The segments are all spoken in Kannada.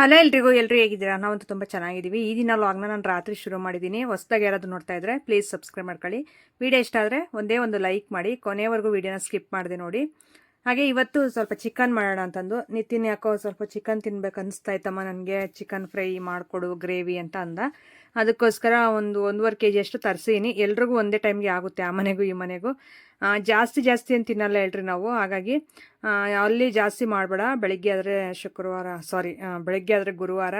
ಹಲೋ ಎಲ್ರಿಗೂ, ಎಲ್ರು ಹೇಗಿದ್ದೀರಾ? ನಾವಂತೂ ತುಂಬ ಚೆನ್ನಾಗಿದ್ದೀವಿ. ಈ ದಿನ ಲಾಗ್ನ ನಾನು ರಾತ್ರಿ ಶುರು ಮಾಡಿದ್ದೀನಿ. ಹೊಸದಾಗಿ ಯಾರಾದರೂ ನೋಡ್ತಾ ಇದ್ರೆ ಪ್ಲೀಸ್ ಸಬ್ಸ್ಕ್ರೈಬ್ ಮಾಡ್ಕೊಳ್ಳಿ. ವಿಡಿಯೋ ಇಷ್ಟ ಆದರೆ ಒಂದೇ ಒಂದು ಲೈಕ್ ಮಾಡಿ. ಕೊನೆವರೆಗೂ ವಿಡಿಯೋನ ಸ್ಕಿಪ್ ಮಾಡಿದೆ ನೋಡಿ. ಹಾಗೆ ಇವತ್ತು ಸ್ವಲ್ಪ ಚಿಕನ್ ಮಾಡೋಣ ಅಂತಂದು. ನಿತಿನ್ ಯಾಕೋ ಸ್ವಲ್ಪ ಚಿಕನ್ ತಿನ್ಬೇಕು ಅನಿಸ್ತಾ ಇತ್ತಮ್ಮ ನನಗೆ. ಚಿಕನ್ ಫ್ರೈ ಮಾಡಿಕೊಡು ಗ್ರೇವಿ ಅಂತ ಅಂದ. ಅದಕ್ಕೋಸ್ಕರ ಒಂದು ಒಂದೂವರೆ ಕೆ ಜಿಯಷ್ಟು ತರಿಸೀನಿ ಎಲ್ರಿಗೂ ಒಂದೇ ಟೈಮ್ಗೆ ಆಗುತ್ತೆ ಆ ಮನೆಗೂ, ಈ ಮನೆಗೂ. ಜಾಸ್ತಿ ಜಾಸ್ತಿ ಏನು ತಿನ್ನಲ್ಲ ಹೇಳ್ರಿ ನಾವು. ಹಾಗಾಗಿ ಅಲ್ಲಿ ಜಾಸ್ತಿ ಮಾಡಬೇಡ. ಬೆಳಗ್ಗೆ ಆದರೆ ಶುಕ್ರವಾರ ಸಾರಿ ಬೆಳಗ್ಗೆ ಆದರೆ ಗುರುವಾರ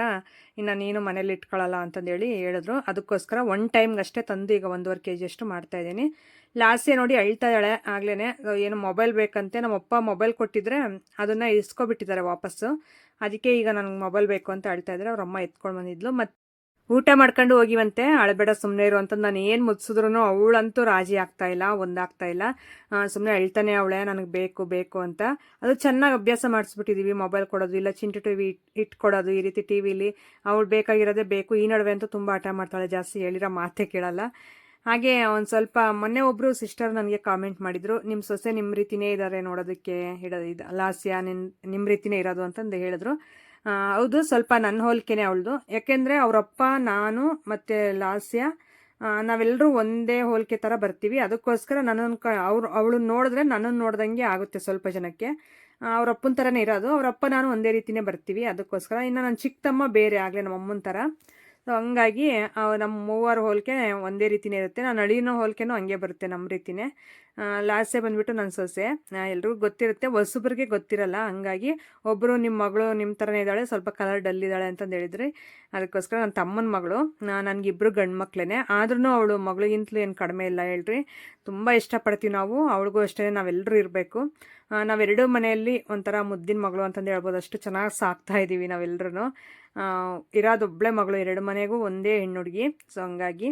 ಇನ್ನು ನೀನು ಮನೇಲಿ ಇಟ್ಕೊಳ್ಳಲ್ಲ ಅಂತಂದೇಳಿ ಹೇಳಿದ್ರು. ಅದಕ್ಕೋಸ್ಕರ ಒನ್ ಟೈಮ್ಗಷ್ಟೇ ತಂದು ಈಗ ಒಂದೂವರೆ ಕೆ ಜಿಯಷ್ಟು ಮಾಡ್ತಾಯಿದ್ದೀನಿ ಲಾಸ್ಟೇ ನೋಡಿ ಅಳ್ತಾ ಇದ್ದಾಳೆ ಆಗ್ಲೇ ಏನು ಮೊಬೈಲ್ ಬೇಕಂತೆ. ನಮ್ಮಪ್ಪ ಮೊಬೈಲ್ ಕೊಟ್ಟಿದ್ರೆ ಅದನ್ನು ಇಸ್ಕೊಬಿಟ್ಟಿದ್ದಾರೆ ವಾಪಸ್ಸು. ಅದಕ್ಕೆ ಈಗ ನನಗೆ ಮೊಬೈಲ್ ಬೇಕು ಅಂತ ಅಳ್ತಾ ಇದ್ದಾರೆ. ಅವ್ರ ಅಮ್ಮ ಎತ್ಕೊಂಡು ಬಂದಿದ್ಲು. ಮತ್ತು ಊಟ ಮಾಡ್ಕೊಂಡು ಹೋಗಿವಂತೆ. ಅಳಬೇಡ ಸುಮ್ಮನೆ ಇರು ಅಂತ ನಾನು ಏನು ಮುಗಿಸಿದ್ರು ಅವಳಂತೂ ರಾಜಿ ಆಗ್ತಾ ಇಲ್ಲ, ಒಂದಾಗ್ತಾ ಇಲ್ಲ. ಸುಮ್ಮನೆ ಅಳ್ತಾನೆ ಅವಳೆ, ನನಗೆ ಬೇಕು ಬೇಕು ಅಂತ. ಅದು ಚೆನ್ನಾಗಿ ಅಭ್ಯಾಸ ಮಾಡಿಸ್ಬಿಟ್ಟಿದ್ದೀವಿ ಮೊಬೈಲ್ ಕೊಡೋದು ಇಲ್ಲ, ಚಿಂಟು ಟಿವಿ ಇಟ್ಕೊಡೋದು ಈ ರೀತಿ ಟಿ ವಿಲಿ. ಅವಳು ಬೇಕಾಗಿರೋದೇ ಬೇಕು. ಈ ನಡುವೆ ಅಂತೂ ತುಂಬ ಆಟ ಮಾಡ್ತಾಳೆ, ಜಾಸ್ತಿ ಹೇಳಿರೋ ಮಾತೇ ಕೇಳಲ್ಲ. ಹಾಗೆ ಒಂದು ಸ್ವಲ್ಪ ಮೊನ್ನೆ ಒಬ್ಬರು ಸಿಸ್ಟರ್ ನನಗೆ ಕಾಮೆಂಟ್ ಮಾಡಿದರು ನಿಮ್ಮ ಸೊಸೆ ನಿಮ್ಮ ರೀತಿನೇ ಇದ್ದಾರೆ ನೋಡೋದಕ್ಕೆ ಇಡೋದು ಇದು ಲಾಸ್ಯ, ನಿನ್ ನಿಮ್ಮ ರೀತಿನೇ ಇರೋದು ಅಂತಂದು ಹೇಳಿದ್ರು. ಹೌದು, ಸ್ವಲ್ಪ ನನ್ನ ಹೋಲಿಕೆನೆ ಅವಳದು. ಯಾಕೆಂದರೆ ಅವರಪ್ಪ, ನಾನು ಮತ್ತು ಲಾಸ್ಯ ನಾವೆಲ್ಲರೂ ಒಂದೇ ಹೋಲಿಕೆ ಥರ ಬರ್ತೀವಿ. ಅದಕ್ಕೋಸ್ಕರ ನನ್ನನ್ನು ಕ, ಅವ್ರು ಅವಳು ನೋಡಿದ್ರೆ ನನ್ನನ್ನು ನೋಡ್ದಂಗೆ ಆಗುತ್ತೆ ಸ್ವಲ್ಪ ಜನಕ್ಕೆ. ಅವ್ರಪ್ಪನ ಥರನೇ ಇರೋದು. ಅವರಪ್ಪ, ನಾನು ಒಂದೇ ರೀತಿನೇ ಬರ್ತೀವಿ. ಅದಕ್ಕೋಸ್ಕರ ಇನ್ನು ನನ್ನ ಚಿಕ್ಕ ತಮ್ಮ ಬೇರೆ ಆಗಲಿ ನಮ್ಮ ಅಮ್ಮನ ಥರ ಸೊ ಹಂಗಾಗಿ ನಮ್ಮ ಮೂವರ ಹೋಲಿಕೆ ಒಂದೇ ರೀತಿನೇ ಇರುತ್ತೆ. ನಾನು ಅಳಿನೋ ಹೋಲಿಕೆನೂ ಹಂಗೆ ಬರುತ್ತೆ ನಮ್ಮ ರೀತಿನೇ. ಲಾಸ್ಟೇ ಬಂದುಬಿಟ್ಟು ನನ್ನ ಸೊಸೆ. ಎಲ್ರಿಗೂ ಗೊತ್ತಿರುತ್ತೆ. ಹೊಸಬ್ರಿಗೆ ಗೊತ್ತಿರಲ್ಲ. ಹಂಗಾಗಿ ಒಬ್ಬರು ನಿಮ್ಮ ಮಗಳು ನಿಮ್ಮ ಥರನೇ ಇದ್ದಾಳೆ. ಸ್ವಲ್ಪ ಕಲರ್ ಡಲ್ ಇದ್ದಾಳೆ ಅಂತಂದು ಹೇಳಿದ್ರಿ, ಅದಕ್ಕೋಸ್ಕರ ನನ್ನ ತಮ್ಮನ ಮಗಳು ನನಗಿಬ್ಬರು ಗಂಡು ಮಕ್ಕಳೇ ಆದ್ರೂ ಅವಳು ಮಗಳಿಗಿಂತಲೂ ಏನು ಕಡಿಮೆ ಇಲ್ಲ ಹೇಳ್ರಿ. ತುಂಬ ಇಷ್ಟಪಡ್ತೀವಿ ನಾವು. ಅವಳಿಗೂ ಅಷ್ಟೇ ನಾವೆಲ್ಲರೂ ಇರಬೇಕು. ನಾವೆರಡು ಮನೆಯಲ್ಲಿ ಒಂಥರ ಮುದ್ದಿನ ಮಗಳು ಅಂತಂದು ಹೇಳ್ಬೋದು. ಅಷ್ಟು ಚೆನ್ನಾಗಿ ಸಾಕ್ತಾ ಇದ್ದೀವಿ ನಾವೆಲ್ಲರೂ ಇರೋದೊಬ್ಬಳೆ ಮಗಳು, ಎರಡು ಮನೆಗೂ ಒಂದೇ ಹೆಣ್ಣು ಹುಡುಗಿ ಸೊ ಹಂಗಾಗಿ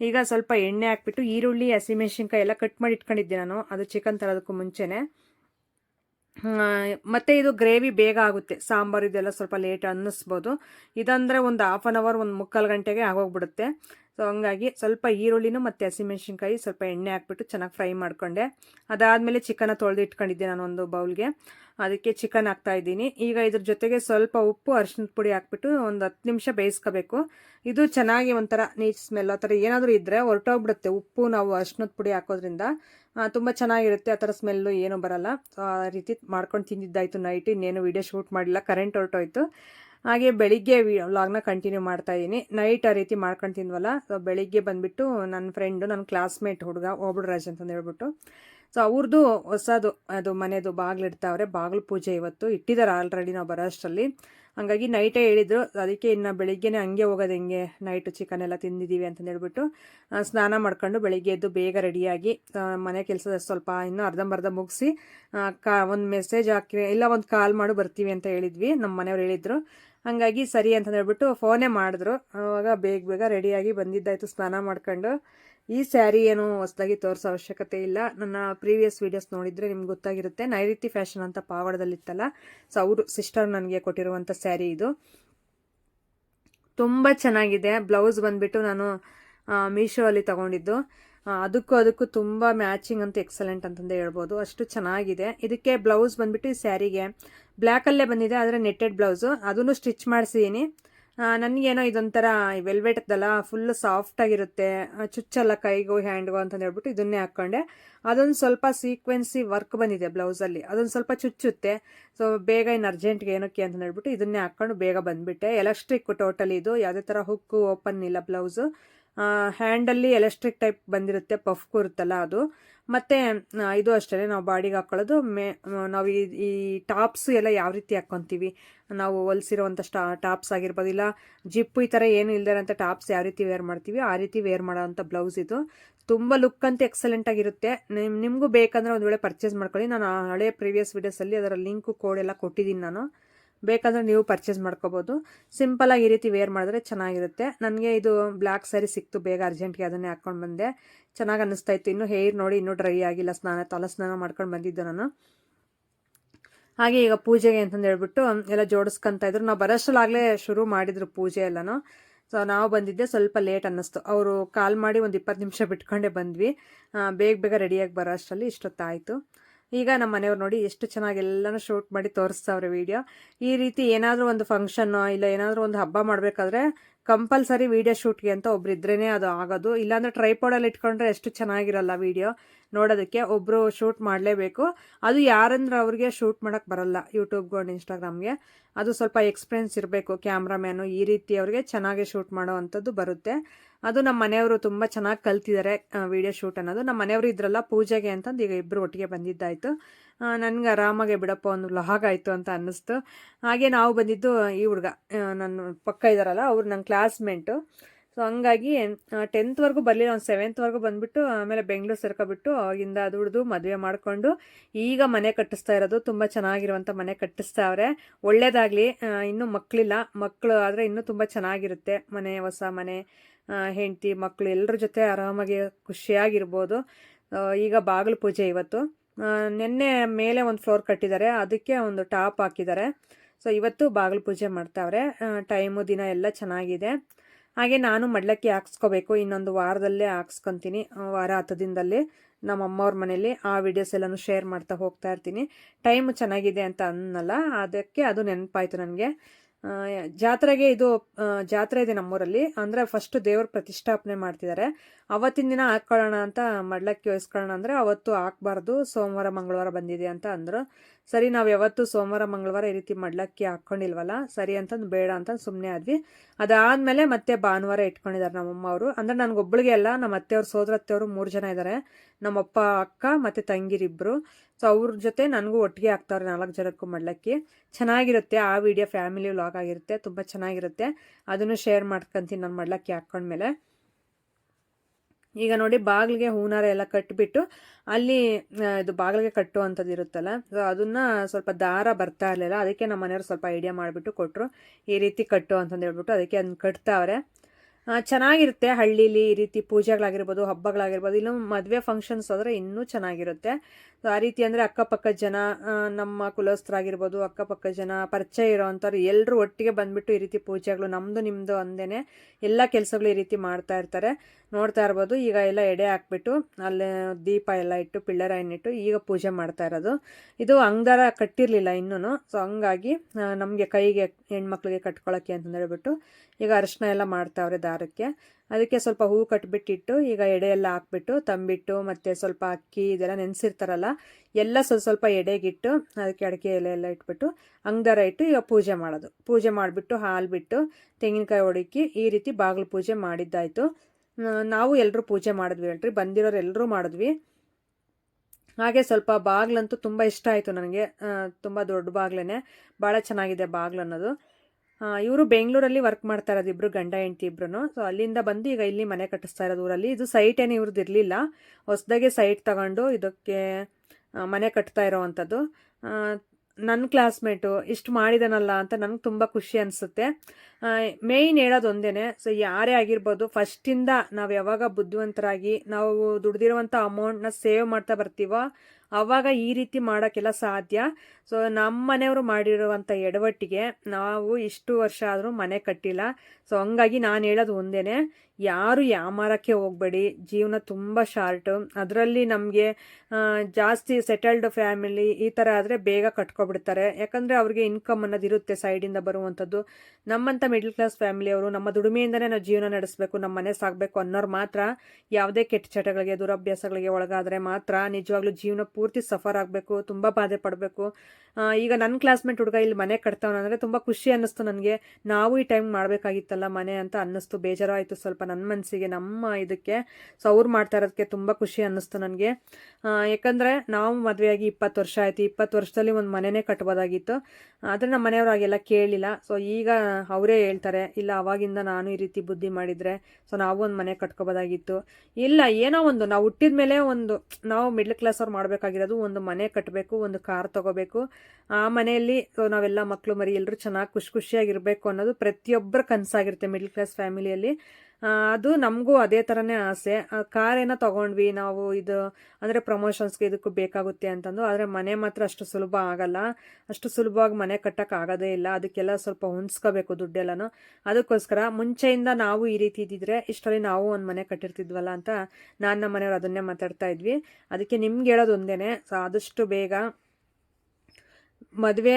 ಈಗ ಸ್ವಲ್ಪ ಎಣ್ಣೆ ಹಾಕ್ಬಿಟ್ಟು ಈರುಳ್ಳಿ ಹಸಿಮೆಣ್ಸಿನ್ಕಾಯಿ ಎಲ್ಲ ಕಟ್ ಮಾಡಿ ಇಟ್ಕೊಂಡಿದ್ದೆ ನಾನು. ಅದು ಚಿಕನ್ ತರೋದಕ್ಕೂ ಮುಂಚೆನೇ. ಮತ್ತು ಇದು ಗ್ರೇವಿ ಬೇಗ ಆಗುತ್ತೆ. ಸಾಂಬಾರು ಇದೆಲ್ಲ ಸ್ವಲ್ಪ ಲೇಟ್ ಅನ್ನಿಸ್ಬೋದು. ಇದಂದರೆ ಒಂದು ಹಾಫ್ ಆನ್ ಅವರ್ ಒಂದು ಮುಕ್ಕಾಲು ಗಂಟೆಗೆ ಆಗೋಗ್ಬಿಡುತ್ತೆ. ಸೊ ಹಂಗಾಗಿ ಸ್ವಲ್ಪ ಈರುಳ್ಳಿನೂ ಮತ್ತು ಹಸಿಮೆಣ್ಸಿನ್ಕಾಯಿ ಸ್ವಲ್ಪ ಎಣ್ಣೆ ಹಾಕ್ಬಿಟ್ಟು ಚೆನ್ನಾಗಿ ಫ್ರೈ ಮಾಡಿಕೊಂಡೆ. ಅದಾದಮೇಲೆ ಚಿಕನ ತೊಳೆದು ಇಟ್ಕೊಂಡಿದ್ದೆ ನಾನು ಒಂದು ಬೌಲ್ಗೆ. ಅದಕ್ಕೆ ಚಿಕನ್ ಹಾಕ್ತಾ ಇದ್ದೀನಿ. ಈಗ ಇದ್ರ ಜೊತೆಗೆ ಸ್ವಲ್ಪ ಉಪ್ಪು ಅರಿಶಿನ ಪುಡಿ ಹಾಕ್ಬಿಟ್ಟು ಒಂದು ಹತ್ತು ನಿಮಿಷ ಬೇಯಿಸ್ಕೋಬೇಕು. ಇದು ಚೆನ್ನಾಗಿ ಒಂಥರ ನೀಚ್ ಸ್ಮೆಲ್, ಆ ಥರ ಏನಾದರೂ ಇದ್ದರೆ ಹೊರಟೋಗ್ಬಿಡುತ್ತೆ. ಉಪ್ಪು, ನಾವು ಅರಿಶಿನದ ಪುಡಿ ಹಾಕೋದ್ರಿಂದ ತುಂಬ ಚೆನ್ನಾಗಿರುತ್ತೆ. ಆ ಥರ ಸ್ಮೆಲ್ಲು ಏನೂ ಬರಲ್ಲ. ಸೊ ಆ ರೀತಿ ಮಾಡ್ಕೊಂಡು ತಿಂದಿದ್ದಾಯಿತು ನೈಟ್. ಇನ್ನೇನು ವೀಡಿಯೋ ಶೂಟ್ ಮಾಡಿಲ್ಲ. ಕರೆಂಟ್ ಹೊರಟೋಯ್ತು. ಹಾಗೆ ಬೆಳಿಗ್ಗೆ ವ್ಲಾಗ್ನ ಕಂಟಿನ್ಯೂ ಮಾಡ್ತಾ ಇದ್ದೀನಿ ನೈಟ್ ಆ ರೀತಿ ಮಾಡ್ಕೊಂಡು ತಿಂದ್ವಲ್ಲ ಸೊ ಬೆಳಿಗ್ಗೆ ಬಂದುಬಿಟ್ಟು ನನ್ನ ಫ್ರೆಂಡು ನನ್ನ ಕ್ಲಾಸ್ಮೇಟ್ ಹುಡುಗ, ಓಬುಡ್ ರಾಜ್ ಅಂತಂದು ಹೇಳ್ಬಿಟ್ಟು ಸೊ ಅವ್ರದ್ದು ಹೊಸದು, ಅದು ಮನೆದು ಬಾಗಿಲು ಇಡ್ತಾವ್ರೆ, ಬಾಗಿಲು ಪೂಜೆ ಇವತ್ತು ಇಟ್ಟಿದ್ದಾರೆ ಆಲ್ರೆಡಿ ನಾವು ಬರೋ ಅಷ್ಟರಲ್ಲಿ ಹಂಗಾಗಿ ನೈಟೇ ಹೇಳಿದರು, ಅದಕ್ಕೆ ಇನ್ನು ಬೆಳಿಗ್ಗೆನೇ ಹಂಗೆ ಹೋಗೋದು ಹೆಂಗೆ? ನೈಟು ಚಿಕನ್ ಎಲ್ಲ ತಿಂದಿದ್ದೀವಿ ಅಂತಂದು ಹೇಳ್ಬಿಟ್ಟು ಸ್ನಾನ ಮಾಡ್ಕೊಂಡು ಬೆಳಿಗ್ಗೆ ಎದ್ದು ಬೇಗ ರೆಡಿಯಾಗಿ ಮನೆ ಕೆಲಸದ ಸ್ವಲ್ಪ ಇನ್ನೂ ಅರ್ಧಂಬರ್ಧ ಮುಗಿಸಿ ಕಾ, ಒಂದು ಮೆಸೇಜ್ ಹಾಕಿ ಇಲ್ಲ ಒಂದು ಕಾಲ್ ಮಾಡು ಬರ್ತೀವಿ ಅಂತ ಹೇಳಿದ್ವಿ. ನಮ್ಮ ಮನೆಯವ್ರು ಹೇಳಿದ್ರು. ಹಂಗಾಗಿ ಸರಿ ಅಂತ ಹೇಳ್ಬಿಟ್ಟು ಫೋನೇ ಮಾಡಿದ್ರು. ಆವಾಗ ಬೇಗ ಬೇಗ ರೆಡಿಯಾಗಿ ಬಂದಿದ್ದಾಯಿತು ಸ್ನಾನ ಮಾಡ್ಕೊಂಡು. ಈ ಸ್ಯಾರಿ ಏನು ಹೊಸದಾಗಿ ತೋರಿಸೋ ಅವಶ್ಯಕತೆ ಇಲ್ಲ. ನನ್ನ ಪ್ರೀವಿಯಸ್ ವೀಡಿಯೋಸ್ ನೋಡಿದರೆ ನಿಮ್ಗೆ ಗೊತ್ತಾಗಿರುತ್ತೆ. ನೈಋತಿ ಫ್ಯಾಷನ್ ಅಂತ ಪಾವಡದಲ್ಲಿತ್ತಲ್ಲ. ಸೊ, ಅವರು ಸಿಸ್ಟರ್ ನನಗೆ ಕೊಟ್ಟಿರುವಂಥ ಸ್ಯಾರಿ ಇದು. ತುಂಬ ಚೆನ್ನಾಗಿದೆ. ಬ್ಲೌಸ್ ಬಂದುಬಿಟ್ಟು ನಾನು ಮೀಶೋ ಅಲ್ಲಿ ತಗೊಂಡಿದ್ದು. ಅದಕ್ಕೂ ಅದಕ್ಕೂ ತುಂಬ ಮ್ಯಾಚಿಂಗ್ ಅಂತ ಎಕ್ಸಲೆಂಟ್ ಅಂತಂದೇ ಹೇಳ್ಬೋದು. ಅಷ್ಟು ಚೆನ್ನಾಗಿದೆ. ಇದಕ್ಕೆ ಬ್ಲೌಸ್ ಬಂದ್ಬಿಟ್ಟು ಈ ಸ್ಯಾರಿಗೆ ಬ್ಲ್ಯಾಕಲ್ಲೇ ಬಂದಿದೆ, ಆದರೆ ನೆಟ್ಟೆಡ್ ಬ್ಲೌಸು ಅದನ್ನು ಸ್ಟಿಚ್ ಮಾಡಿಸಿದ್ದೀನಿ ನನಗೇನೋ ಇದೊಂಥರ ವೆಲ್ವೆಟ್ದಲ್ಲ ಫುಲ್ ಸಾಫ್ಟಾಗಿರುತ್ತೆ ಚುಚ್ಚಲ್ಲ ಕೈಗೂ ಹ್ಯಾಂಡ್ಗೂ ಅಂತಂದು ಹೇಳ್ಬಿಟ್ಟು ಇದನ್ನೇ ಹಾಕ್ಕೊಂಡೆ. ಅದೊಂದು ಸ್ವಲ್ಪ ಸೀಕ್ವೆನ್ಸಿ ವರ್ಕ್ ಬಂದಿದೆ ಬ್ಲೌಸಲ್ಲಿ ಅದೊಂದು ಸ್ವಲ್ಪ ಚುಚ್ಚುತ್ತೆ. ಸೊ ಬೇಗ ಇನ್ನು ಅರ್ಜೆಂಟ್ಗೆ ಏನಕ್ಕೆ ಅಂತ ಹೇಳ್ಬಿಟ್ಟು ಇದನ್ನೇ ಹಾಕ್ಕೊಂಡು ಬೇಗ ಬಂದುಬಿಟ್ಟೆ. ಎಲೆಕ್ಟ್ರಿಕ್ ಟೋಟಲ್ ಇದು. ಯಾವುದೇ ಥರ ಹುಕ್ಕು ಓಪನ್ ಇಲ್ಲ ಬ್ಲೌಸು ಹ್ಯಾಂಡಲ್ಲಿ ಎಲೆಕ್ಟ್ರಿಕ್ ಟೈಪ್ ಬಂದಿರುತ್ತೆ ಪಫ್ ಇರುತ್ತಲ್ಲ ಅದು. ಮತ್ತು ಇದು ಅಷ್ಟೇ ನಾವು ಬಾಡಿಗೆ ಹಾಕ್ಕೊಳ್ಳೋದು ಮೇ ನಾವು ಈ ಈ ಟಾಪ್ಸ್ ಎಲ್ಲ ಯಾವ ರೀತಿ ಹಾಕ್ಕೊತೀವಿ ನಾವು ಹೊಲಿಸಿರುವಂಥ ಸ್ಟಾ, ಟಾಪ್ಸ್ ಆಗಿರ್ಬೋದು, ಇಲ್ಲ ಜಿಪ್ಪು ಈ ಥರ ಏನು ಇಲ್ದಿರೋಂಥ ಟಾಪ್ಸ್ ಯಾವ ರೀತಿ ವೇರ್ ಮಾಡ್ತೀವಿ, ಆ ರೀತಿ ವೇರ್ ಮಾಡೋವಂಥ ಬ್ಲೌಸ್ ಇದು. ತುಂಬ ಲುಕ್ ಅಂತ ಎಕ್ಸಲೆಂಟ್ ಆಗಿರುತ್ತೆ. ನಿಮ್, ನಿಮಗೂ ಬೇಕಂದ್ರೆ ಒಂದು ವೇಳೆ ಪರ್ಚೇಸ್ ಮಾಡ್ಕೊಳ್ಳಿ. ನಾನು ಹಳೆ ಪ್ರೀವಿಯಸ್ ವೀಡಿಯೋಸಲ್ಲಿ ಅದರ ಲಿಂಕು ಕೋಡ್ ಎಲ್ಲ ಕೊಟ್ಟಿದ್ದೀನಿ ನಾನು. ಬೇಕಂದ್ರೆ ನೀವು ಪರ್ಚೇಸ್ ಮಾಡ್ಕೋಬೋದು. ಸಿಂಪಲಾಗಿ ಈ ರೀತಿ ವೇರ್ ಮಾಡಿದ್ರೆ ಚೆನ್ನಾಗಿರುತ್ತೆ. ನನಗೆ ಇದು ಬ್ಲ್ಯಾಕ್ ಸ್ಯಾರಿ ಸಿಕ್ತು, ಬೇಗ ಅರ್ಜೆಂಟ್ಗೆ ಅದನ್ನೇ ಹಾಕ್ಕೊಂಡು ಬಂದೆ. ಚೆನ್ನಾಗಿ ಅನ್ನಿಸ್ತಾ ಇತ್ತು ಇನ್ನು ಹೇರ್ ನೋಡಿ, ಇನ್ನೂ ಡ್ರೈ ಆಗಿಲ್ಲ, ಸ್ನಾನ, ತಲೆ ಸ್ನಾನ ಮಾಡ್ಕೊಂಡು ಬಂದಿದ್ದು ನಾನು. ಹಾಗೆ ಈಗ ಪೂಜೆಗೆ ಅಂತಂದು ಹೇಳ್ಬಿಟ್ಟು, ಎಲ್ಲ ಜೋಡಿಸ್ಕೊಂತ ಇದ್ರು. ನಾವು ಬರೋಷ್ಟರಲ್ಲಾಗಲೇ ಶುರು ಮಾಡಿದ್ರು ಪೂಜೆ ಎಲ್ಲನೂ. ಸೊ ನಾವು ಬಂದಿದ್ದೆ ಸ್ವಲ್ಪ ಲೇಟ್ ಅನ್ನಿಸ್ತು. ಅವರು ಕಾಲ್ ಮಾಡಿ ಒಂದು ಇಪ್ಪತ್ತು ನಿಮಿಷ ಬಿಟ್ಕೊಂಡೇ ಬಂದ್ವಿ. ಬೇಗ ಬೇಗ ರೆಡಿಯಾಗಿ ಬರೋ ಅಷ್ಟರಲ್ಲಿ ಇಷ್ಟೊತ್ತಾಯಿತು. ಈಗ ನಮ್ಮ ಮನೆಯವ್ರು ನೋಡಿ ಎಷ್ಟು ಚೆನ್ನಾಗಿ ಎಲ್ಲನೂ ಶೂಟ್ ಮಾಡಿ ತೋರಿಸ್ತಾವ್ರೆ ವಿಡಿಯೋ ಈ ರೀತಿ ಏನಾದರೂ ಒಂದು ಫಂಕ್ಷನ್ನು ಇಲ್ಲ ಏನಾದರೂ ಒಂದು ಹಬ್ಬ ಮಾಡಬೇಕಾದ್ರೆ ಕಂಪಲ್ಸರಿ ವಿಡಿಯೋ ಶೂಟ್ಗೆ ಅಂತ ಒಬ್ರು ಇದ್ರೇ ಅದು ಆಗೋದು. ಇಲ್ಲಾಂದ್ರೆ ಟ್ರೈಪಾಡಲ್ಲಿ ಇಟ್ಕೊಂಡ್ರೆ ಎಷ್ಟು ಚೆನ್ನಾಗಿರಲ್ಲ ವಿಡಿಯೋ ನೋಡೋದಕ್ಕೆ. ಒಬ್ಬರು ಶೂಟ್ ಮಾಡಲೇಬೇಕು. ಅದು ಯಾರಂದ್ರೆ ಅವ್ರಿಗೆ ಶೂಟ್ ಮಾಡೋಕ್ಕೆ ಬರಲ್ಲ ಯೂಟ್ಯೂಬ್ಗೆ ಒಂದು ಇನ್ಸ್ಟಾಗ್ರಾಮ್ಗೆ. ಅದು ಸ್ವಲ್ಪ ಎಕ್ಸ್ಪೀರಿಯನ್ಸ್ ಇರಬೇಕು ಕ್ಯಾಮ್ರಾಮ್ಯಾನು. ಈ ರೀತಿ ಅವ್ರಿಗೆ ಚೆನ್ನಾಗಿ ಶೂಟ್ ಮಾಡೋ ಅಂಥದ್ದು ಬರುತ್ತೆ. ಅದು ನಮ್ಮ ಮನೆಯವರು ತುಂಬ ಚೆನ್ನಾಗಿ ಕಲ್ತಿದ್ದಾರೆ ವಿಡಿಯೋ ಶೂಟ್ ಅನ್ನೋದು. ನಮ್ಮ ಮನೆಯವರು ಇದ್ರಲ್ಲ ಪೂಜೆಗೆ ಅಂತಂದು ಈಗ ಇಬ್ಬರು ಒಟ್ಟಿಗೆ ಬಂದಿದ್ದಾಯಿತು. ನನಗೆ ಆರಾಮಾಗೆ ಬಿಡಪ್ಪ ಒಂದು ಲಹಾಗ್ ಆಯಿತು ಅಂತ ಅನ್ನಿಸ್ತು. ಹಾಗೆ ನಾವು ಬಂದಿದ್ದು ಈ ಹುಡುಗ ನನ್ನ ಪಕ್ಕ ಇದ್ದಾರಲ್ಲ ಅವ್ರು ನನ್ನ ಕ್ಲಾಸ್ಮೇಟು ಸೊ ಹಂಗಾಗಿ ಟೆಂತ್ವರೆಗೂ ಬರಲಿಲ್ಲ, ಒಂದು ಸೆವೆಂತ್ವರೆಗೂ ಬಂದುಬಿಟ್ಟು, ಆಮೇಲೆ ಬೆಂಗಳೂರು ಸೇರ್ಕೊಬಿಟ್ಟು, ಅವಾಗಿಂದ ಹಿಡಿದು ಮದುವೆ ಮಾಡಿಕೊಂಡು, ಈಗ ಮನೆ ಕಟ್ಟಿಸ್ತಾ ಇರೋದು, ತುಂಬ ಚೆನ್ನಾಗಿರುವಂಥ ಮನೆ ಕಟ್ಟಿಸ್ತಾವ್ರೆ. ಒಳ್ಳೇದಾಗಲಿ ಇನ್ನೂ ಮಕ್ಕಳಿಲ್ಲ ಮಕ್ಕಳು ಆದರೆ ಇನ್ನೂ ತುಂಬ ಚೆನ್ನಾಗಿರುತ್ತೆ. ಮನೆ, ಹೊಸ ಮನೆ ಹೆಂಡತಿ ಮಕ್ಕಳು ಎಲ್ಲರ ಜೊತೆ ಆರಾಮಾಗಿ ಖುಷಿಯಾಗಿರ್ಬೋದು. ಈಗ ಬಾಗಿಲು ಪೂಜೆ ಇವತ್ತು. ನಿನ್ನೆ ಮೇಲೆ ಒಂದು ಫ್ಲೋರ್ ಕಟ್ಟಿದ್ದಾರೆ. ಅದಕ್ಕೆ ಒಂದು ಟಾಪ್ ಹಾಕಿದ್ದಾರೆ. ಸೊ ಇವತ್ತು ಬಾಗಿಲು ಪೂಜೆ ಮಾಡ್ತಾವ್ರೆ. ಟೈಮು ದಿನ ಎಲ್ಲ ಚೆನ್ನಾಗಿದೆ. ಹಾಗೆ ನಾನು ಮಡ್ಲಕ್ಕಿ ಹಾಕ್ಸ್ಕೋಬೇಕು. ಇನ್ನೊಂದು ವಾರದಲ್ಲೇ ಹಾಕ್ಸ್ಕೊತೀನಿ. ವಾರ ಹತ್ತು ದಿನದಲ್ಲಿ ನಮ್ಮ ಅಮ್ಮವ್ರ ಮನೇಲಿ ಆ ವಿಡಿಯೋಸ್ ಎಲ್ಲನೂ ಶೇರ್ ಮಾಡ್ತಾ ಹೋಗ್ತಾ ಇರ್ತೀನಿ. ಟೈಮು ಚೆನ್ನಾಗಿದೆ ಅಂತ ಅನ್ನಲ್ಲ. ಅದಕ್ಕೆ ಅದು ನೆನಪಾಯಿತು ನನಗೆ. ಜಾತ್ರೆಗೆ ಇದು ಜಾತ್ರೆ ಇದೆ ನಮ್ಮೂರಲ್ಲಿ. ಅಂದರೆ ಫಸ್ಟ್ ದೇವ್ರ ಪ್ರತಿಷ್ಠಾಪನೆ ಮಾಡ್ತಿದ್ದಾರೆ ಅವತ್ತಿನ ದಿನ ಹಾಕ್ಕೊಳ್ಳೋಣ ಅಂತ ಮಡ್ಲಕ್ಕಿ ವಹಿಸ್ಕೊಳ್ಳೋಣ ಅಂದರೆ ಅವತ್ತು ಹಾಕ್ಬಾರ್ದು. ಸೋಮವಾರ, ಮಂಗಳವಾರ ಬಂದಿದೆ ಅಂತ ಅಂದರು. ಸರಿ, ನಾವು ಯಾವತ್ತು ಸೋಮವಾರ, ಮಂಗಳವಾರ ಈ ರೀತಿ ಮಡ್ಲಕ್ಕಿ ಹಾಕ್ಕೊಂಡಿಲ್ವಲ್ಲ ಸರಿ ಅಂತಂದು ಬೇಡ ಅಂತ ಸುಮ್ಮನೆ ಆದ್ವಿ. ಅದಾದಮೇಲೆ ಮತ್ತೆ ಭಾನುವಾರ ಇಟ್ಕೊಂಡಿದ್ದಾರೆ ನಮ್ಮಮ್ಮ ಅವರು. ಅಂದರೆ ನನಗೊಬ್ಬಳಿಗೆ ಅಲ್ಲ ನಮ್ಮ ಅತ್ತೆಯವ್ರು ಸೋದರತ್ತೆಯವರು ಮೂರು ಜನ ಇದ್ದಾರೆ ನಮ್ಮಪ್ಪ, ಅಕ್ಕ ಮತ್ತು ತಂಗಿರಿಬ್ಬರು ಸೊ ಅವ್ರ ಜೊತೆ ನನಗೂ ಒಟ್ಟಿಗೆ ಹಾಕ್ತಾವ್ರೆ ನಾಲ್ಕು ಜನಕ್ಕೂ ಮಡ್ಲಕ್ಕಿ. ಚೆನ್ನಾಗಿರುತ್ತೆ, ಆ ವಿಡಿಯೋ ಫ್ಯಾಮಿಲಿ ವ್ಲಾಗ್ ಆಗಿರುತ್ತೆ, ತುಂಬ ಚೆನ್ನಾಗಿರುತ್ತೆ. ಅದನ್ನು ಶೇರ್ ಮಾಡ್ಕೊತೀನಿ ನಾನು ಮಡ್ಲಕ್ಕಿ ಹಾಕ್ಕೊಂಡ್ಮೇಲೆ ಈಗ ನೋಡಿ ಬಾಗಿಲಿಗೆ ಹೂನಾರ ಎಲ್ಲ ಕಟ್ಟಿಬಿಟ್ಟು ಅಲ್ಲಿ ಇದು ಬಾಗಿಲಿಗೆ ಕಟ್ಟುವಂಥದ್ದು ಇರುತ್ತಲ್ಲ ಸೊ ಅದನ್ನು ಸ್ವಲ್ಪ ದಾರ ಬರ್ತಾ ಇರಲಿಲ್ಲ, ಅದಕ್ಕೆ ನಮ್ಮ ಮನೆಯವ್ರು ಸ್ವಲ್ಪ ಐಡಿಯಾ ಮಾಡಿಬಿಟ್ಟು ಕೊಟ್ಟರು ಈ ರೀತಿ ಕಟ್ಟು ಅಂತಂದು ಹೇಳ್ಬಿಟ್ಟು ಅದಕ್ಕೆ ಅದನ್ನ ಕಟ್ತಾವ್ರೆ. ಚೆನ್ನಾಗಿರುತ್ತೆ ಹಳ್ಳೀಲಿ ಈ ರೀತಿ ಪೂಜೆಗಳಾಗಿರ್ಬೋದು, ಹಬ್ಬಗಳಾಗಿರ್ಬೋದು ಇಲ್ಲ ಮದುವೆ ಫಂಕ್ಷನ್ಸ್ ಆದರೆ ಇನ್ನೂ ಚೆನ್ನಾಗಿರುತ್ತೆ. ಆ ರೀತಿ ಅಂದರೆ ಅಕ್ಕಪಕ್ಕದ ಜನ ನಮ್ಮ ಕುಲಸ್ಥರಾಗಿರ್ಬೋದು, ಅಕ್ಕಪಕ್ಕ ಜನ ಪರಿಚಯ ಇರೋವಂಥವ್ರು ಎಲ್ಲರೂ ಒಟ್ಟಿಗೆ ಬಂದುಬಿಟ್ಟು ಈ ರೀತಿ ಪೂಜೆಗಳು ನಮ್ಮದು ನಿಮ್ಮದು ಅಂದೇನೆ ಎಲ್ಲ ಕೆಲಸಗಳು ಈ ರೀತಿ ಮಾಡ್ತಾ ಇರ್ತಾರೆ. ನೋಡ್ತಾ ಇರ್ಬೋದು, ಈಗ ಎಲ್ಲ ಎಡೆ ಹಾಕ್ಬಿಟ್ಟು ಅಲ್ಲಿ ದೀಪ ಎಲ್ಲ ಇಟ್ಟು ಪಿಳ್ಳರ ಎಣ್ಣಿಟ್ಟು ಈಗ ಪೂಜೆ ಮಾಡ್ತಾ ಇರೋದು. ಇದು ಅಂಗದಾರ ಕಟ್ಟಿರಲಿಲ್ಲ ಇನ್ನೂ ಸೊ ಹಂಗಾಗಿ ನಮಗೆ ಕೈಗೆ ಹೆಣ್ಮಕ್ಳಿಗೆ ಕಟ್ಕೊಳ್ಳೋಕ್ಕೆ ಅಂತಂದೇಳ್ಬಿಟ್ಟು ಈಗ ಅರಿಶಿನ ಎಲ್ಲ ಮಾಡ್ತಾವ್ರೆ ದಾರಕ್ಕೆ ಅದಕ್ಕೆ ಸ್ವಲ್ಪ ಹೂ ಕಟ್ಬಿಟ್ಟಿಟ್ಟು ಈಗ ಎಡೆ ಎಲ್ಲ ಹಾಕ್ಬಿಟ್ಟು ತಂಬಿಟ್ಟು ಮತ್ತು ಸ್ವಲ್ಪ ಅಕ್ಕಿ ಇದೆಲ್ಲ ನೆನೆಸಿರ್ತಾರಲ್ಲ, ಎಲ್ಲ ಸ್ವಲ್ಪ ಸ್ವಲ್ಪ ಎಡೆಗಿಟ್ಟು ಅದಕ್ಕೆ ಅಡಿಕೆ ಎಲೆ ಎಲ್ಲ ಇಟ್ಬಿಟ್ಟು ಅಂಗದಾರ ಇಟ್ಟು ಈಗ ಪೂಜೆ ಮಾಡೋದು. ಪೂಜೆ ಮಾಡಿಬಿಟ್ಟು ಹಾಲು ಬಿಟ್ಟು ತೆಂಗಿನಕಾಯಿ ಹೊಡಿಕಿ ಈ ರೀತಿ ಬಾಗಿಲು ಪೂಜೆ ಮಾಡಿದ್ದಾಯಿತು. ನಾವು ಎಲ್ಲರೂ ಪೂಜೆ ಮಾಡಿದ್ವಿ ಹೇಳ್ರಿ, ಬಂದಿರೋರು ಎಲ್ಲರೂ ಮಾಡಿದ್ವಿ. ಹಾಗೆ ಸ್ವಲ್ಪ ಬಾಗ್ಲಂತೂ ತುಂಬ ಇಷ್ಟ ಆಯಿತು ನನಗೆ. ತುಂಬ ದೊಡ್ಡ ಬಾಗ್ಲೇ ಭಾಳ ಚೆನ್ನಾಗಿದೆ ಬಾಗ್ಲು ಅನ್ನೋದು. ಇವರು ಬೆಂಗಳೂರಲ್ಲಿ ವರ್ಕ್ ಮಾಡ್ತಾ ಇರೋದು ಇಬ್ಬರು ಗಂಡ ಹೆಂಡತಿ ಇಬ್ರು ಸೊ ಅಲ್ಲಿಂದ ಬಂದು ಈಗ ಇಲ್ಲಿ ಮನೆ ಕಟ್ಟಿಸ್ತಾ ಇರೋದು ಊರಲ್ಲಿ. ಇದು ಸೈಟ್ ಏನು ಇವ್ರದ್ದು ಇರಲಿಲ್ಲ. ಹೊಸದಾಗೆ ಸೈಟ್ ತಗೊಂಡು ಇದಕ್ಕೆ ಮನೆ ಕಟ್ತಾ ಇರೋವಂಥದ್ದು. ನನ್ನ ಕ್ಲಾಸ್ಮೇಟು ಇಷ್ಟು ಮಾಡಿದನಲ್ಲ ಅಂತ ನನಗೆ ತುಂಬ ಖುಷಿ ಅನಿಸುತ್ತೆ. ಮೇಯ್ನ್ ಹೇಳೋದು ಒಂದೇ ಸೊ ಯಾರೇ ಆಗಿರ್ಬೋದು ಫಸ್ಟಿಂದ ನಾವು ಯಾವಾಗ ಬುದ್ಧಿವಂತರಾಗಿ, ನಾವು ದುಡ್ದಿರುವಂಥ ಅಮೌಂಟ್ನ ಸೇವ್ ಮಾಡ್ತಾ ಬರ್ತೀವೋ, ಅವಾಗ ಈ ರೀತಿ ಮಾಡೋಕ್ಕೆಲ್ಲ ಸಾಧ್ಯ. ಸೊ ನಮ್ಮ ಮನೆಯವರು ಮಾಡಿರುವಂಥ ಎಡವಟ್ಟಿಗೆ ನಾವು ಇಷ್ಟು ವರ್ಷ ಆದರೂ ಮನೆ ಕಟ್ಟಿಲ್ಲ. ಸೊ ಹಂಗಾಗಿ ನಾನು ಹೇಳೋದು ಒಂದೇ ಯಾರು ಯಾಮಾರಕ್ಕೆ ಹೋಗಬೇಡಿ. ಜೀವನ ತುಂಬ ಶಾರ್ಟು ಅದರಲ್ಲಿ ನಮಗೆ ಜಾಸ್ತಿ ಸೆಟಲ್ಡ್ ಫ್ಯಾಮಿಲಿ ಈ ಥರ ಆದರೆ ಬೇಗ ಕಟ್ಕೊಬಿಡ್ತಾರೆ. ಯಾಕಂದರೆ ಅವ್ರಿಗೆ ಇನ್ಕಮ್ ಅನ್ನೋದು ಇರುತ್ತೆ ಸೈಡಿಂದ ಬರುವಂಥದ್ದು ನಮ್ಮಂಥ ಮಿಡ್ಲ್ ಕ್ಲಾಸ್ ಫ್ಯಾಮಿಲಿಯವರು ನಮ್ಮ ದುಡಿಮೆಯಿಂದನೇ ನಾವು ಜೀವನ ನಡೆಸಬೇಕು, ನಮ್ಮ ಮನೆ ಸಾಗಬೇಕು ಅನ್ನೋರು ಮಾತ್ರ ಯಾವುದೇ ಕೆಟ್ಟ ಚಟಗಳಿಗೆ, ದುರಭ್ಯಾಸಗಳಿಗೆ ಒಳಗಾದರೆ ಮಾತ್ರ ನಿಜವಾಗ್ಲೂ ಜೀವನ ಪೂರ್ತಿ ಸಫರ್ ಆಗಬೇಕು, ತುಂಬ ಬಾಧೆ ಪಡಬೇಕು. ಈಗ ನನ್ನ ಕ್ಲಾಸ್ಮೇಟ್ ಹುಡುಗ ಇಲ್ಲಿ ಮನೆ ಕಟ್ತಾವನಂದರೆ ತುಂಬ ಖುಷಿ ಅನ್ನಿಸ್ತು ನನಗೆ. ನಾವು ಈ ಟೈಮ್ ಮಾಡಬೇಕಾಗಿತ್ತಲ್ಲ ಮನೆ ಅಂತ ಅನ್ನಿಸ್ತು, ಬೇಜಾರಾಯಿತು ಸ್ವಲ್ಪ ನನ್ನ ಮನಸ್ಸಿಗೆ ನಮ್ಮ ಇದಕ್ಕೆ. ಸೊ ಅವ್ರು ಮಾಡ್ತಾ ಇರೋದಕ್ಕೆ ತುಂಬ ಖುಷಿ ಅನ್ನಿಸ್ತು ನನಗೆ. ಯಾಕಂದರೆ ನಾವು ಮದುವೆಯಾಗಿ ಇಪ್ಪತ್ತು ವರ್ಷ ಆಯಿತು. ಇಪ್ಪತ್ತು ವರ್ಷದಲ್ಲಿ ಒಂದು ಮನೆನೇ ಕಟ್ಬೋದಾಗಿತ್ತು. ಆದರೆ ನಮ್ಮ ಮನೆಯವರು ಹಾಗೆಲ್ಲ ಕೇಳಿಲ್ಲ. ಸೊ ಈಗ ಅವರೇ ಹೇಳ್ತಾರೆ, ಇಲ್ಲ, ಅವಾಗಿಂದ ನಾನು ಈ ರೀತಿ ಬುದ್ಧಿ ಮಾಡಿದರೆ ಸೊ ನಾವು ಒಂದು ಮನೆ ಕಟ್ಕೋಬೋದಾಗಿತ್ತು. ಇಲ್ಲ, ಏನೋ ಒಂದು, ನಾವು ಹುಟ್ಟಿದ ಮೇಲೆ ಒಂದು, ನಾವು ಮಿಡ್ಲ್ ಕ್ಲಾಸ್ ಅವ್ರು ಮಾಡಬೇಕಾಗಿರೋದು ಒಂದು ಮನೆ ಕಟ್ಟಬೇಕು ಒಂದು ಕಾರ್ ತೊಗೋಬೇಕು. ಆ ಮನೆಯಲ್ಲಿ ನಾವೆಲ್ಲ ಮಕ್ಕಳು ಮರಿ ಎಲ್ಲರೂ ಚೆನ್ನಾಗಿ ಖುಷಿ ಖುಷಿಯಾಗಿರಬೇಕು ಅನ್ನೋದು ಪ್ರತಿಯೊಬ್ಬರ ಕನಸಾಗಿರುತ್ತೆ ಮಿಡ್ಲ್ ಕ್ಲಾಸ್ ಫ್ಯಾಮಿಲಿಯಲ್ಲಿ ಅದು ನಮಗೂ ಅದೇ ಥರನೇ ಆಸೆ. ಕಾರ್ ಕಾರೇನ ತಗೊಂಡ್ವಿ, ನಾವು ಇದು, ಅಂದರೆ ಪ್ರಮೋಷನ್ಸ್ಗೆ ಇದಕ್ಕೂ ಬೇಕಾಗುತ್ತೆ ಅಂತಂದು, ಆದರೆ ಮನೆ ಮಾತ್ರ ಅಷ್ಟು ಸುಲಭ ಆಗಲ್ಲ. ಅಷ್ಟು ಸುಲಭವಾಗಿ ಮನೆ ಕಟ್ಟೋಕ್ಕಾಗೋದೇ ಇಲ್ಲ. ಅದಕ್ಕೆಲ್ಲ ಸ್ವಲ್ಪ ಹೊಂದ್ಸ್ಕೋಬೇಕು ದುಡ್ಡೆಲ್ಲನೂ. ಅದಕ್ಕೋಸ್ಕರ ಮುಂಚೆಯಿಂದ ನಾವು ಈ ರೀತಿ ಇದ್ದಿದ್ರೆ ಇಷ್ಟರಲ್ಲಿ ನಾವು ಒಂದು ಮನೆ ಕಟ್ಟಿರ್ತಿದ್ವಲ್ಲ ಅಂತ ನಾನು ನಮ್ಮ ಮನೆಯವ್ರು ಅದನ್ನೇ ಮಾತಾಡ್ತಾ ಇದ್ವಿ. ಅದಕ್ಕೆ ನಿಮ್ಗೆ ಹೇಳೋದು ಒಂದೇನೆ, ಸೊ ಆದಷ್ಟು ಬೇಗ ಮದುವೆ,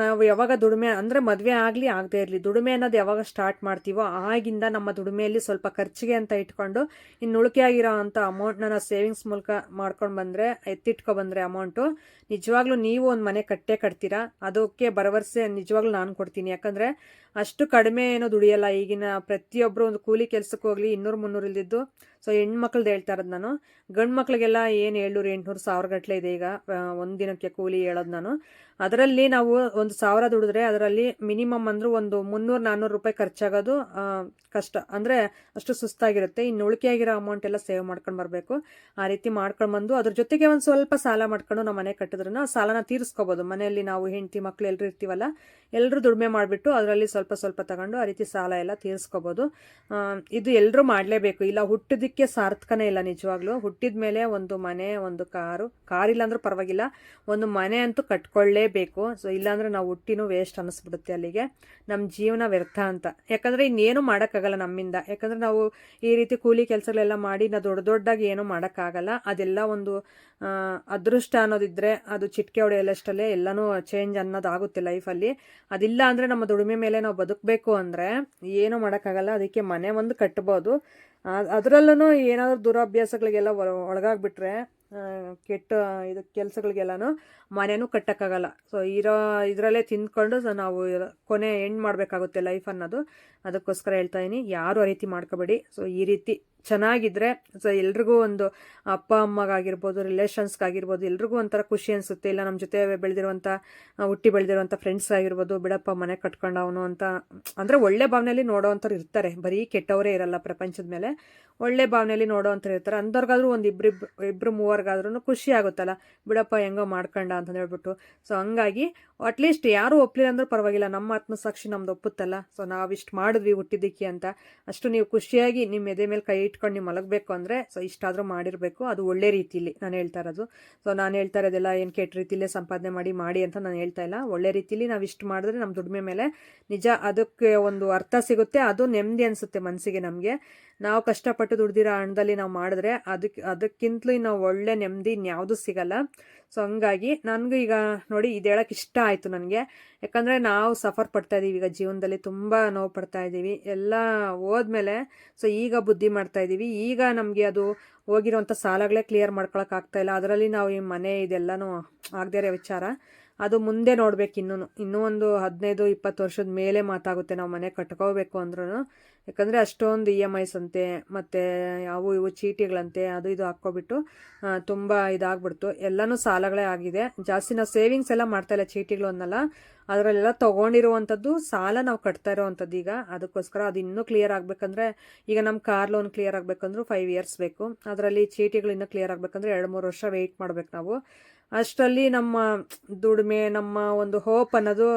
ನಾವು ಯಾವಾಗ ದುಡಿಮೆ, ಅಂದರೆ ಮದುವೆ ಆಗಲಿ ಆಗದೆ ಇರಲಿ, ದುಡಿಮೆ ಅನ್ನೋದು ಯಾವಾಗ ಸ್ಟಾರ್ಟ್ ಮಾಡ್ತೀವೋ ಆಗಿಂದ ನಮ್ಮ ದುಡಿಮೆಯಲ್ಲಿ ಸ್ವಲ್ಪ ಖರ್ಚಿಗೆ ಅಂತ ಇಟ್ಕೊಂಡು ಇನ್ನು ಉಳಿಕೆಯಾಗಿರೋ ಅಂಥ ಅಮೌಂಟ್ನ ನಾವು ಸೇವಿಂಗ್ಸ್ ಮೂಲಕ ಮಾಡ್ಕೊಂಡು ಬಂದರೆ, ಎತ್ತಿಟ್ಕೊ ಬಂದರೆ ಅಮೌಂಟು ನಿಜವಾಗ್ಲೂ ನೀವು ಒಂದು ಮನೆ ಕಟ್ಟೆ ಕಟ್ತೀರಾ? ಅದಕ್ಕೆ ಭರವಸೆ ನಿಜವಾಗ್ಲೂ ನಾನು ಕೊಡ್ತೀನಿ. ಯಾಕಂದರೆ ಅಷ್ಟು ಕಡಿಮೆ ಏನೋ ದುಡಿಯಲ್ಲ. ಈಗಿನ ಪ್ರತಿಯೊಬ್ಬರು ಒಂದು ಕೂಲಿ ಕೆಲಸಕ್ಕೆ ಹೋಗಲಿ, ಇನ್ನೂರು ಮುನ್ನೂರು ಇಲ್ದಿದ್ದು ಸೊ ಹೆಣ್ಮಕ್ಳದ್ದು ಹೇಳ್ತಾ ಇರೋದು ನಾನು. ಗಂಡು ಮಕ್ಳಿಗೆಲ್ಲ ಏನು ಏಳ್ನೂರು, ಎಂಟುನೂರು ಸಾವಿರ ಗಟ್ಟಲೆ ಇದೆ ಈಗ. ಒಂದು ದಿನಕ್ಕೆ ಕೂಲಿ ಹೇಳೋದು ನಾನು. ಅದರಲ್ಲಿ ನಾವು ಒಂದು ಸಾವಿರ ದುಡಿದ್ರೆ ಅದರಲ್ಲಿ ಮಿನಿಮಮ್ ಅಂದರೂ ಒಂದು ಮುನ್ನೂರು ನಾನ್ನೂರು ರೂಪಾಯಿ ಖರ್ಚಾಗೋದು ಕಷ್ಟ. ಅಂದರೆ ಅಷ್ಟು ಸುಸ್ತಾಗಿರುತ್ತೆ. ಇನ್ನು ಉಳಿಕೆಯಾಗಿರೋ ಅಮೌಂಟ್ ಎಲ್ಲ ಸೇವ್ ಮಾಡ್ಕೊಂಡು ಬರಬೇಕು. ಆ ರೀತಿ ಮಾಡ್ಕೊಂಡು ಬಂದು ಅದ್ರ ಜೊತೆಗೆ ಒಂದು ಸ್ವಲ್ಪ ಸಾಲ ಮಾಡ್ಕೊಂಡು ನಮ್ಮ ಮನೆ ಕಟ್ಟಿದ್ರೂ ಆ ಸಾಲನ ತೀರಿಸ್ಕೋಬೋದು. ಮನೆಯಲ್ಲಿ ನಾವು ಹೆಂಡತಿ ಮಕ್ಳು ಎಲ್ಲರೂ ಇರ್ತೀವಲ್ಲ ಎಲ್ಲರೂ ದುಡಿಮೆ ಮಾಡಿಬಿಟ್ಟು ಅದರಲ್ಲಿ ಸ್ವಲ್ಪ ಸ್ವಲ್ಪ ತಗೊಂಡು ಆ ರೀತಿ ಸಾಲ ಎಲ್ಲ ತೀರಿಸ್ಕೋಬೋದು. ಇದು ಎಲ್ಲರೂ ಮಾಡಲೇಬೇಕು. ಇಲ್ಲ ಹುಟ್ಟಿದಕ್ಕೆ ಸಾರ್ಥಕನೇ ಇಲ್ಲ ನಿಜವಾಗ್ಲೂ. ಹುಟ್ಟಿದ ಮೇಲೆ ಒಂದು ಮನೆ, ಒಂದು ಕಾರು ಕಾರ್ ಇಲ್ಲಾಂದ್ರೂ ಪರವಾಗಿಲ್ಲ. ಒಂದು ಮನೆ ಅಂತೂ ಕಟ್ಕೊಳ್ಳೇಬೇಕು. ಸೊ ಇಲ್ಲಾಂದ್ರೆ ನಾವು ಹುಟ್ಟಿನೂ ವೇಸ್ಟ್ ಅನ್ನಿಸ್ಬಿಡುತ್ತೆ ಅಲ್ಲಿಗೆ. ನಮ್ಮ ಜೀವನ ವ್ಯರ್ಥ ಅಂತ. ಯಾಕಂದರೆ ಇನ್ನೇನು ಮಾಡೋಕ್ಕಾಗಲ್ಲ ನಮ್ಮಿಂದ. ಯಾಕಂದರೆ ನಾವು ಈ ರೀತಿ ಕೂಲಿ ಕೆಲಸಗಳೆಲ್ಲ ಮಾಡಿ ನಾವು ದೊಡ್ಡ ದೊಡ್ಡದಾಗಿ ಏನೂ ಮಾಡೋಕ್ಕಾಗಲ್ಲ. ಅದೆಲ್ಲ ಒಂದು ಅದೃಷ್ಟ ಅನ್ನೋದಿದ್ರೆ ಅದು ಚಿಟಿಕೆ ಹೊಡೆಯಲ್ಲಷ್ಟಲ್ಲೇ ಎಲ್ಲನೂ ಚೇಂಜ್ ಅನ್ನೋದಾಗುತ್ತೆ ಲೈಫಲ್ಲಿ ಅದಿಲ್ಲ ಅಂದರೆ ನಮ್ಮ ದುಡಿಮೆ ಮೇಲೆ ನಾವು ಬದುಕಬೇಕು ಅಂದರೆ ಏನೂ ಮಾಡೋಕ್ಕಾಗಲ್ಲ. ಅದಕ್ಕೆ ಮನೆ ಒಂದು ಕಟ್ಬೋದು. ಅದರಲ್ಲೂ ಏನಾದರೂ ದುರಭ್ಯಾಸಗಳಿಗೆಲ್ಲ ಒಳ- ಒಳಗಾಗ್ಬಿಟ್ರೆ ಕೆಟ್ಟ ಇದು ಕೆಲಸಗಳಿಗೆಲ್ಲನೂ ಮನೆನೂ ಕಟ್ಟೋಕ್ಕಾಗಲ್ಲ. ಸೊ ಇರೋ, ಇದರಲ್ಲೇ ತಿಂದ್ಕೊಂಡು ಸೊ ನಾವು ಕೊನೆ ಎಂಡ್ ಮಾಡಬೇಕಾಗುತ್ತೆ ಲೈಫ್ ಅನ್ನೋದು. ಅದಕ್ಕೋಸ್ಕರ ಹೇಳ್ತಾ ಇದೀನಿ, ಯಾರು ಆ ರೀತಿ ಮಾಡ್ಕೋಬೇಡಿ. ಸೊ ಈ ರೀತಿ ಚೆನ್ನಾಗಿದ್ರೆ ಸೊ ಎಲ್ರಿಗೂ ಒಂದು ಅಪ್ಪ, ಅಮ್ಮಗಾಗಿರ್ಬೋದು ರಿಲೇಷನ್ಸ್ಗಾಗಿರ್ಬೋದು ಎಲ್ರಿಗೂ ಒಂಥರ ಖುಷಿ ಅನಿಸುತ್ತೆ. ಇಲ್ಲ ನಮ್ಮ ಜೊತೆ ಬೆಳೆದಿರುವಂಥ ಹುಟ್ಟಿ ಬೆಳೆದಿರುವಂಥ ಫ್ರೆಂಡ್ಸ್ ಆಗಿರ್ಬೋದು, ಬಿಡಪ್ಪ, ಮನೆ ಕಟ್ಕೊಂಡವನು ಅಂತ. ಅಂದರೆ ಒಳ್ಳೆ ಭಾವನೆಯಲ್ಲಿ ನೋಡೋವಂಥವ್ರು ಇರ್ತಾರೆ. ಬರೀ ಕೆಟ್ಟವರೇ ಇರಲ್ಲ ಪ್ರಪಂಚದ ಮೇಲೆ. ಒಳ್ಳೆ ಭಾವನೆಯಲ್ಲಿ ನೋಡೋವಂಥವ್ರು ಇರ್ತಾರೆ. ಅಂಥವ್ರಿಗಾದ್ರೂ ಒಂದು ಇಬ್ರು ಇಬ್ಬರು ಮೂವರ್ಗಾದ್ರೂ ಖುಷಿ ಆಗುತ್ತಲ್ಲ. ಬಿಡಪ್ಪ, ಹೆಂಗೋ ಮಾಡ್ಕೊಂಡ ಅಂತ ಹೇಳ್ಬಿಟ್ಟು. ಸೊ ಹಂಗಾಗಿ ಅಟ್ಲೀಸ್ಟ್ ಯಾರು ಒಪ್ಪಲಿಲ್ಲ ಅಂದ್ರೂ ಪರವಾಗಿಲ್ಲ. ನಮ್ಮ ಆತ್ಮಸಾಕ್ಷಿ ನಮ್ದು ಒಪ್ಪುತ್ತಲ್ಲ. ಸೊ ನಾವಿಷ್ಟು ಮಾಡಿದ್ವಿ ಹುಟ್ಟಿದ್ದಕ್ಕೆ ಅಂತ. ಅಷ್ಟು ನೀವು ಖುಷಿಯಾಗಿ ನಿಮ್ಮ ಎದೆ ಮೇಲೆ ಕೈ ಇಟ್ಕೊಂಡು ನೀವು ಮಲಗಬೇಕು ಅಂದರೆ ಸೊ ಇಷ್ಟಾದರೂ ಮಾಡಿರಬೇಕು. ಅದು ಒಳ್ಳೆ ರೀತಿಯಲ್ಲಿ ನಾನು ಹೇಳ್ತಾ ಇರೋದು. ಸೊ ನಾನು ಹೇಳ್ತಾ ಇರೋದೆಲ್ಲ ಏನು ಕೆಟ್ಟ ರೀತಿಯಲ್ಲೇ ಸಂಪಾದನೆ ಮಾಡಿ ಮಾಡಿ ಅಂತ ನಾನು ಹೇಳ್ತಾ ಇಲ್ಲ. ಒಳ್ಳೆ ರೀತಿಯಲ್ಲಿ ನಾವು ಇಷ್ಟು ಮಾಡಿದ್ರೆ ನಮ್ಮ ದುಡಿಮೆ ಮೇಲೆ ನಿಜ ಅದಕ್ಕೆ ಒಂದು ಅರ್ಥ ಸಿಗುತ್ತೆ. ಅದು ನೆಮ್ಮದಿ ಅನಿಸುತ್ತೆ ಮನಸ್ಸಿಗೆ ನಮಗೆ. ನಾವು ಕಷ್ಟಪಟ್ಟು ದುಡ್ದಿರೋ ಹಣದಲ್ಲಿ ನಾವು ಮಾಡಿದ್ರೆ ಅದಕ್ಕೆ ಅದಕ್ಕಿಂತಲೂ ನಾವು ಒಳ್ಳೆ ನೆಮ್ಮದಿ ಇನ್ಯಾವುದೂ ಸಿಗಲ್ಲ. ಸೊ ಹಂಗಾಗಿ ನನಗೂ ಈಗ ನೋಡಿ ಇದು ಹೇಳಕ್ಕೆ ಇಷ್ಟ ಆಯಿತು ನನಗೆ. ಯಾಕಂದರೆ ನಾವು ಸಫರ್ ಪಡ್ತಾ ಇದ್ದೀವಿ ಈಗ ಜೀವನದಲ್ಲಿ ತುಂಬ ನೋವು ಪಡ್ತಾ ಇದ್ದೀವಿ ಎಲ್ಲ ಹೋದ್ಮೇಲೆ ಸೊ ಈಗ ಬುದ್ಧಿ ಮಾಡ್ತಾ ಇದ್ದೀವಿ ಈಗ ನಮಗೆ ಅದು ಹೋಗಿರೋಂಥ ಸಾಲಗಳೇ ಕ್ಲಿಯರ್ ಮಾಡ್ಕೊಳಕ್ಕೆ ಆಗ್ತಾ ಇಲ್ಲ. ಅದರಲ್ಲಿ ನಾವು ಈ ಮನೆ ಇದೆಲ್ಲನೂ, ಆಗದೇ ಇರೋ ವಿಚಾರ. ಅದು ಮುಂದೆ ನೋಡ್ಬೇಕು ಇನ್ನೂ ಇನ್ನೂ ಒಂದು ಹದಿನೈದು, ಇಪ್ಪತ್ತು ವರ್ಷದ ಮೇಲೆ ಮಾತಾಗುತ್ತೆ ನಾವು ಮನೆ ಕಟ್ಕೋಬೇಕು ಅಂದ್ರೂ ಯಾಕಂದರೆ ಅಷ್ಟೊಂದು ಇ ಎಂ ಐಸ್ ಅಂತೆ, ಮತ್ತು ಅವು ಇವು ಚೀಟಿಗಳಂತೆ, ಅದು ಇದು ಹಾಕ್ಕೊಬಿಟ್ಟು ತುಂಬ ಇದಾಗ್ಬಿಡ್ತು. ಎಲ್ಲನೂ ಸಾಲಗಳೇ ಆಗಿದೆ. ಜಾಸ್ತಿ ನಾವು ಸೇವಿಂಗ್ಸ್ ಎಲ್ಲ ಮಾಡ್ತಾ ಇಲ್ಲ ಚೀಟಿಗಳು ಅನ್ನಲ್ಲ. ಅದರಲ್ಲೆಲ್ಲ ತೊಗೊಂಡಿರುವಂಥದ್ದು ಸಾಲ ನಾವು ಕಟ್ತಾ ಇರೋವಂಥದ್ದು ಈಗ. ಅದಕ್ಕೋಸ್ಕರ ಅದು ಇನ್ನೂ ಕ್ಲಿಯರ್ ಆಗಬೇಕಂದ್ರೆ, ಈಗ ನಮ್ಮ ಕಾರ್ ಲೋನ್ ಕ್ಲಿಯರ್ ಆಗಬೇಕಂದ್ರೂ ಫೈವ್ ಇಯರ್ಸ್ ಬೇಕು. ಅದರಲ್ಲಿ ಚೀಟಿಗಳು ಇನ್ನೂ ಕ್ಲಿಯರ್ ಆಗಬೇಕಂದ್ರೆ ಎರಡು ಮೂರು ವರ್ಷ ವೆಯ್ಟ್ ಮಾಡ್ಬೇಕು ನಾವು. ಅಷ್ಟರಲ್ಲಿ ನಮ್ಮ ದುಡಿಮೆ, ನಮ್ಮ ಒಂದು ಹೋಪ್ ಅನ್ನೋದು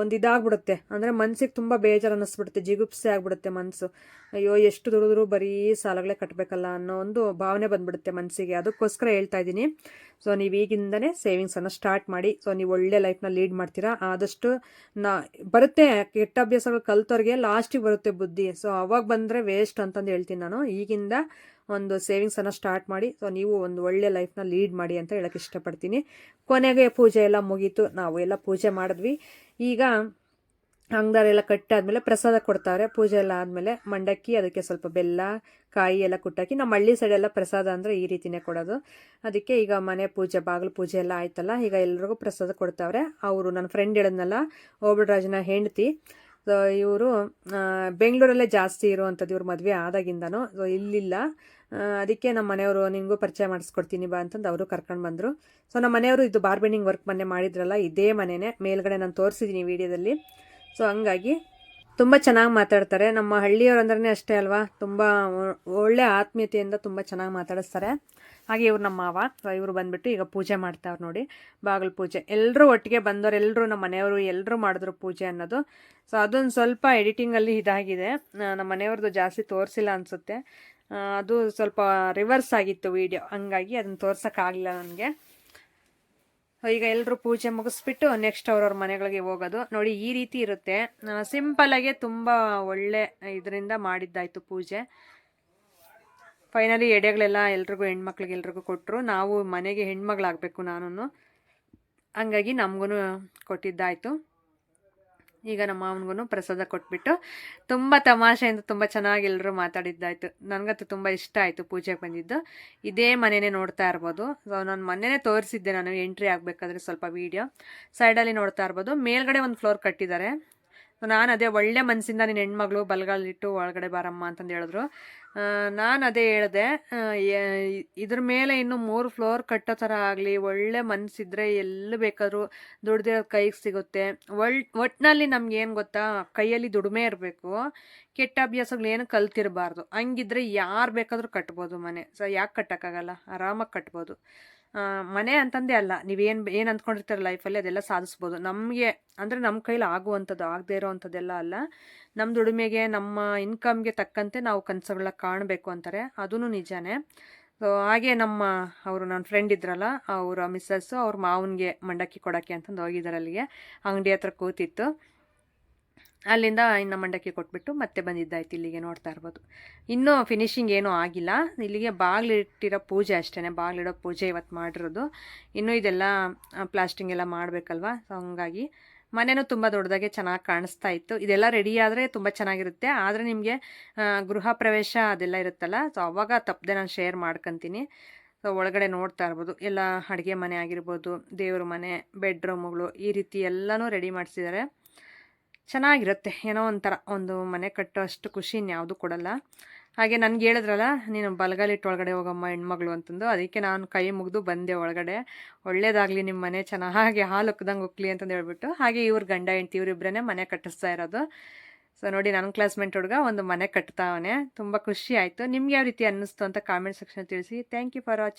ಒಂದು ಇದಾಗ್ಬಿಡುತ್ತೆ. ಅಂದರೆ ಮನ್ಸಿಗೆ ತುಂಬ ಬೇಜಾರು ಅನ್ನಿಸ್ಬಿಡುತ್ತೆ, ಜಿಗುಪ್ಸೆ ಆಗ್ಬಿಡುತ್ತೆ ಮನಸ್ಸು ಅಯ್ಯೋ, ಎಷ್ಟು ದುಡಿದ್ರು ಬರೀ ಸಾಲಗಳೇ ಕಟ್ಟಬೇಕಲ್ಲ ಅನ್ನೋ ಒಂದು ಭಾವನೆ ಬಂದ್ಬಿಡುತ್ತೆ ಮನಸ್ಸಿಗೆ ಅದಕ್ಕೋಸ್ಕರ ಹೇಳ್ತಾ ಇದ್ದೀನಿ. ಸೊ ನೀವು ಈಗಿಂದನೇ ಸೇವಿಂಗ್ಸನ್ನು ಸ್ಟಾರ್ಟ್ ಮಾಡಿ ಸೊ ನೀವು ಒಳ್ಳೆ ಲೈಫ್ನ ಲೀಡ್ ಮಾಡ್ತೀರಾ. ಆದಷ್ಟು ನಾ, ಬರುತ್ತೆ, ಕೆಟ್ಟ ಅಭ್ಯಾಸಗಳು ಕಲ್ತವ್ರಿಗೆ ಲಾಸ್ಟಿಗೆ ಬರುತ್ತೆ ಬುದ್ಧಿ. ಸೊ ಅವಾಗ ಬಂದರೆ ವೇಸ್ಟ್ ಅಂತಂದು ಹೇಳ್ತೀನಿ ನಾನು. ಈಗಿಂದ ಒಂದು ಸೇವಿಂಗ್ಸನ್ನು ಸ್ಟಾರ್ಟ್ ಮಾಡಿ ಸೊ ನೀವು ಒಂದು ಒಳ್ಳೆ ಲೈಫ್ನ ಲೀಡ್ ಮಾಡಿ ಅಂತ ಹೇಳಕ್ಕೆ ಇಷ್ಟಪಡ್ತೀನಿ. ಕೊನೆಗೆ ಪೂಜೆ ಎಲ್ಲ ಮುಗೀತು, ನಾವು ಎಲ್ಲ ಪೂಜೆ ಮಾಡಿದ್ವಿ. ಈಗ ಅಂಗದಾರೆಲ್ಲ ಕಟ್ಟಾದ್ಮೇಲೆ ಪ್ರಸಾದ ಕೊಡ್ತಾರೆ. ಪೂಜೆ ಎಲ್ಲ ಆದಮೇಲೆ ಮಂಡಕ್ಕಿ, ಅದಕ್ಕೆ ಸ್ವಲ್ಪ ಬೆಲ್ಲ, ಕಾಯಿ ಎಲ್ಲ ಕುಟ್ಟಾಕಿ, ನಮ್ಮ ಹಳ್ಳಿ ಸೈಡೆಲ್ಲ ಪ್ರಸಾದ ಅಂದರೆ ಈ ರೀತಿನೇ ಕೊಡೋದು. ಅದಕ್ಕೆ ಈಗ ಮನೆ ಪೂಜೆ, ಬಾಗಿಲು ಪೂಜೆ ಎಲ್ಲ ಆಯ್ತಲ್ಲ, ಈಗ ಎಲ್ರಿಗೂ ಪ್ರಸಾದ ಕೊಡ್ತಾವ್ರೆ. ಅವರು ನನ್ನ ಫ್ರೆಂಡ್ ಹೇಳಿದ್ನಲ್ಲ ಓಬಳರಾಜನ ಹೆಂಡತಿ. ಸೊ ಇವರು ಬೆಂಗಳೂರಲ್ಲೇ ಜಾಸ್ತಿ ಇರುವಂಥದ್ದು ಇವ್ರ ಮದುವೆ ಆದಾಗಿಂದನೂ ಸೊ ಇಲ್ಲಿಲ್ಲ. ಅದಕ್ಕೆ ನಮ್ಮ ಮನೆಯವರು, ನಿಮಗೂ ಪರಿಚಯ ಮಾಡಿಸ್ಕೊಡ್ತೀನಿ ಬಾ ಅಂತಂದು ಅವರು ಕರ್ಕೊಂಡು ಬಂದರು. ಸೊ ನಮ್ಮ ಮನೆಯವರು ಇದು ಬಾರ್ಬೆಂಡಿಂಗ್ ವರ್ಕ್ ಮೊನ್ನೆ ಮಾಡಿದ್ರಲ್ಲ, ಇದೇ ಮನೆನೇ. ಮೇಲ್ಗಡೆ ನಾನು ತೋರಿಸಿದ್ದೀನಿ ವಿಡಿಯೋದಲ್ಲಿ. ಸೊ ಹಂಗಾಗಿ ತುಂಬ ಚೆನ್ನಾಗಿ ಮಾತಾಡ್ತಾರೆ. ನಮ್ಮ ಹಳ್ಳಿಯವ್ರು ಅಂದ್ರೆ ಅಷ್ಟೇ ಅಲ್ವಾ? ತುಂಬ ಒಳ್ಳೆ ಆತ್ಮೀಯತೆಯಿಂದ ತುಂಬ ಚೆನ್ನಾಗಿ ಮಾತಾಡಿಸ್ತಾರೆ. ಹಾಗೆ ಇವ್ರು ನಮ್ಮ ಮಾವ, ಇವರು ಬಂದ್ಬಿಟ್ಟು ಈಗ ಪೂಜೆ ಮಾಡ್ತಾವ್ರು ನೋಡಿ, ಬಾಗಿಲು ಪೂಜೆ. ಎಲ್ಲರೂ ಒಟ್ಟಿಗೆ ಬಂದವರು ಎಲ್ಲರೂ ನಮ್ಮ ಮನೆಯವರು ಎಲ್ಲರೂ ಮಾಡಿದ್ರು ಪೂಜೆ ಅನ್ನೋದು. ಸೊ ಅದೊಂದು ಸ್ವಲ್ಪ ಎಡಿಟಿಂಗಲ್ಲಿ ಇದಾಗಿದೆ. ನಮ್ಮ ಮನೆಯವ್ರದ್ದು ಜಾಸ್ತಿ ತೋರಿಸಿಲ್ಲ ಅನಿಸುತ್ತೆ. ಅದು ಸ್ವಲ್ಪ ರಿವರ್ಸ್ ಆಗಿತ್ತು ವಿಡಿಯೋ ಹಂಗಾಗಿ ಅದನ್ನು ತೋರ್ಸೋಕ್ಕಾಗಲಿಲ್ಲ ನನಗೆ. ಈಗ ಎಲ್ಲರೂ ಪೂಜೆ ಮುಗಿಸ್ಬಿಟ್ಟು ನೆಕ್ಸ್ಟ್ ಅವ್ರವ್ರ ಮನೆಗಳಿಗೆ ಹೋಗೋದು. ನೋಡಿ, ಈ ರೀತಿ ಇರುತ್ತೆ. ಸಿಂಪಲಾಗೆ ತುಂಬ ಒಳ್ಳೆ ಇದರಿಂದ ಮಾಡಿದ್ದಾಯಿತು ಪೂಜೆ. ಫೈನಲಿ ಎಡೆಗಳೆಲ್ಲ ಎಲ್ರಿಗೂ ಹೆಣ್ಮಕ್ಳಿಗೆ ಎಲ್ರಿಗೂ ಕೊಟ್ಟರು ನಾವು ಮನೆಗೆ ಹೆಣ್ಮಗಳಾಗಬೇಕು ನಾನು ಹಂಗಾಗಿ ನಮಗೂ ಕೊಟ್ಟಿದ್ದಾಯಿತು. ಈಗ ನಮ್ಮ ಮಾವನಿಗೂ ಪ್ರಸಾದ ಕೊಟ್ಬಿಟ್ಟು ತುಂಬ ತಮಾಷೆಯಿಂದ ತುಂಬ ಚೆನ್ನಾಗಿ ಎಲ್ಲರೂ ಮಾತಾಡಿದ್ದಾಯಿತು. ನನಗಂತೂ ತುಂಬ ಇಷ್ಟ ಆಯಿತು ಪೂಜೆಗೆ ಬಂದಿದ್ದು. ಇದೇ ಮನೆಯೇ ನೋಡ್ತಾ ಇರ್ಬೋದು. ಸೊ ನಾನು ಮೊನ್ನೆನೇ ತೋರಿಸಿದ್ದೆ ನಾನು ಎಂಟ್ರಿ ಆಗಬೇಕಾದ್ರೆ ಸ್ವಲ್ಪ ವೀಡಿಯೋ ಸೈಡಲ್ಲಿ ನೋಡ್ತಾ ಇರ್ಬೋದು. ಮೇಲ್ಗಡೆ ಒಂದು ಫ್ಲೋರ್ ಕಟ್ಟಿದ್ದಾರೆ. ನಾನು ಅದೇ ಒಳ್ಳೆ ಮನಸ್ಸಿಂದ ನಿನ್ನ ಹೆಣ್ಮಗಳು ಬಲಗಾಲಿಟ್ಟು ಒಳಗಡೆ ಬಾರಮ್ಮ ಅಂತಂದು ಹೇಳಿದ್ರು. ನಾನು ಅದೇ ಹೇಳಿದೆ ಇದ್ರ ಮೇಲೆ ಇನ್ನು ಮೂರು ಫ್ಲೋರ್ ಕಟ್ಟೋ ಥರ ಆಗಲಿ, ಒಳ್ಳೆ ಮನಸ್ಸಿದ್ರೆ ಎಲ್ಲಿ ಬೇಕಾದರೂ ದುಡ್ದಿರೋ ಕೈಗೆ ಸಿಗುತ್ತೆ. ಒಳ್ ಒಟ್ಟಿನಲ್ಲಿ ನಮ್ಗೇನು ಗೊತ್ತಾ, ಕೈಯಲ್ಲಿ ದುಡಿಮೆ ಇರಬೇಕು, ಕೆಟ್ಟ ಅಭ್ಯಾಸಗಳೇನು ಕಲ್ತಿರಬಾರ್ದು. ಹಂಗಿದ್ರೆ ಯಾರು ಬೇಕಾದರೂ ಕಟ್ಬೋದು ಮನೆ. ಸೊ ಯಾಕೆ ಕಟ್ಟೋಕ್ಕಾಗಲ್ಲ? ಆರಾಮಾಗಿ ಕಟ್ಬೋದು. ಮನೆ ಅಂತಂದೇ ಅಲ್ಲ. ನೀವೇನು ಏನು ಅಂದ್ಕೊಂಡಿರ್ತೀರ ಲೈಫಲ್ಲಿ ಅದೆಲ್ಲ ಸಾಧಿಸ್ಬೋದು. ನಮಗೆ ಅಂದರೆ ನಮ್ಮ ಕೈಲಿ ಆಗುವಂಥದ್ದು, ಆಗದೇ ಇರೋವಂಥದ್ದೆಲ್ಲ ಅಲ್ಲ. ನಮ್ಮ ದುಡಿಮೆಗೆ ನಮ್ಮ ಇನ್ಕಮ್ಗೆ ತಕ್ಕಂತೆ ನಾವು ಕನಸುಗಳನ್ನ ಕಾಣಬೇಕು ಅಂತಾರೆ. ಅದೂ ನಿಜಾನೇ. ಸೊ ಹಾಗೆ ನಮ್ಮ ಅವರು ನನ್ನ ಫ್ರೆಂಡ್ ಇದ್ರಲ್ಲ, ಅವರ ಮಿಸ್ಸಸ್ಸು ಅವ್ರ ಮಾವನಿಗೆ ಮಂಡಕ್ಕಿ ಕೊಡೋಕ್ಕೆ ಅಂತಂದು ಹೋಗಿದ್ದಾರೆ ಅಲ್ಲಿಗೆ. ಅಂಗಡಿ ಹತ್ರ ಕೂತಿತ್ತು. ಅಲ್ಲಿಂದ ಇನ್ನು ಮಂಡಕ್ಕಿ ಕೊಟ್ಬಿಟ್ಟು ಮತ್ತೆ ಬಂದಿದ್ದಾಯ್ತು, ಇಲ್ಲಿಗೆ ನೋಡ್ತಾ ಇರ್ಬೋದು. ಇನ್ನೂ ಫಿನಿಶಿಂಗ್ ಏನೂ ಆಗಿಲ್ಲ. ಇಲ್ಲಿಗೆ ಬಾಗಿಲಿಟ್ಟಿರೋ ಪೂಜೆ ಅಷ್ಟೇ ಬಾಗಿಲಿಡೋ ಪೂಜೆ ಇವತ್ತು ಮಾಡಿರೋದು. ಇನ್ನೂ ಇದೆಲ್ಲ ಪ್ಲಾಸ್ಟಿಂಗ್ ಎಲ್ಲ ಮಾಡಬೇಕಲ್ವಾ? ಸೊ ಹಂಗಾಗಿ ಮನೆಯೂ ತುಂಬ ದೊಡ್ಡದಾಗೆ ಚೆನ್ನಾಗಿ ಕಾಣಿಸ್ತಾ ಇತ್ತು. ಇದೆಲ್ಲ ರೆಡಿ ಆದರೆ ತುಂಬ ಚೆನ್ನಾಗಿರುತ್ತೆ. ಆದರೆ ನಿಮಗೆ ಗೃಹ ಪ್ರವೇಶ ಅದೆಲ್ಲ ಇರುತ್ತಲ್ಲ ಸೊ ಅವಾಗ ತಪ್ಪದೆ ನಾನು ಶೇರ್ ಮಾಡ್ಕೊತೀನಿ. ಸೊ ಒಳಗಡೆ ನೋಡ್ತಾ ಇರ್ಬೋದು. ಎಲ್ಲ ಅಡುಗೆ ಮನೆ ಆಗಿರ್ಬೋದು, ದೇವ್ರ ಮನೆ ಬೆಡ್ರೂಮ್ಗಳು ಈ ರೀತಿ ಎಲ್ಲನೂ ರೆಡಿ ಮಾಡಿಸಿದ್ದಾರೆ. ಚೆನ್ನಾಗಿರುತ್ತೆ. ಏನೋ ಒಂಥರ ಒಂದು ಮನೆ ಕಟ್ಟೋ ಅಷ್ಟು ಖುಷಿ ಇನ್ಯಾವುದು ಕೊಡಲ್ಲ. ಹಾಗೆ ನನಗೆ ಹೇಳಿದ್ರಲ್ಲ, ನೀನು ಬಲಗಾಲಿಟ್ಟು ಒಳಗಡೆ ಹೋಗಮ್ಮ ಹೆಣ್ಮಗಳು ಅಂತಂದು. ಅದಕ್ಕೆ ನಾನು ಕೈ ಮುಗಿದು ಬಂದೆ ಒಳಗಡೆ. ಒಳ್ಳೇದಾಗಲಿ ನಿಮ್ಮ ಮನೆ ಚೆನ್ನಾಗಿ ಹಾಲು ಉಕ್ದಂಗೆ ಉಕ್ಲಿ ಅಂತಂದು ಹೇಳ್ಬಿಟ್ಟು. ಹಾಗೆ ಇವ್ರ ಗಂಡ, ಹೆಂಡ್ತಿ ಇವರಿಬ್ಬರೇ ಮನೆ ಕಟ್ಟಿಸ್ತಾ ಇರೋದು. ಸೊ ನೋಡಿ ನನ್ನ ಕ್ಲಾಸ್ಮೇಟ್ ಹುಡುಗ ಒಂದು ಮನೆ ಕಟ್ತಾವನೆ. ತುಂಬ ಖುಷಿ ಆಯಿತು. ನಿಮ್ಗೆ ಯಾವ ರೀತಿ ಅನ್ನಿಸ್ತು ಅಂತ ಕಾಮೆಂಟ್ ಸೆಕ್ಷನ್ ತಿಳಿಸಿ. Thank you for watching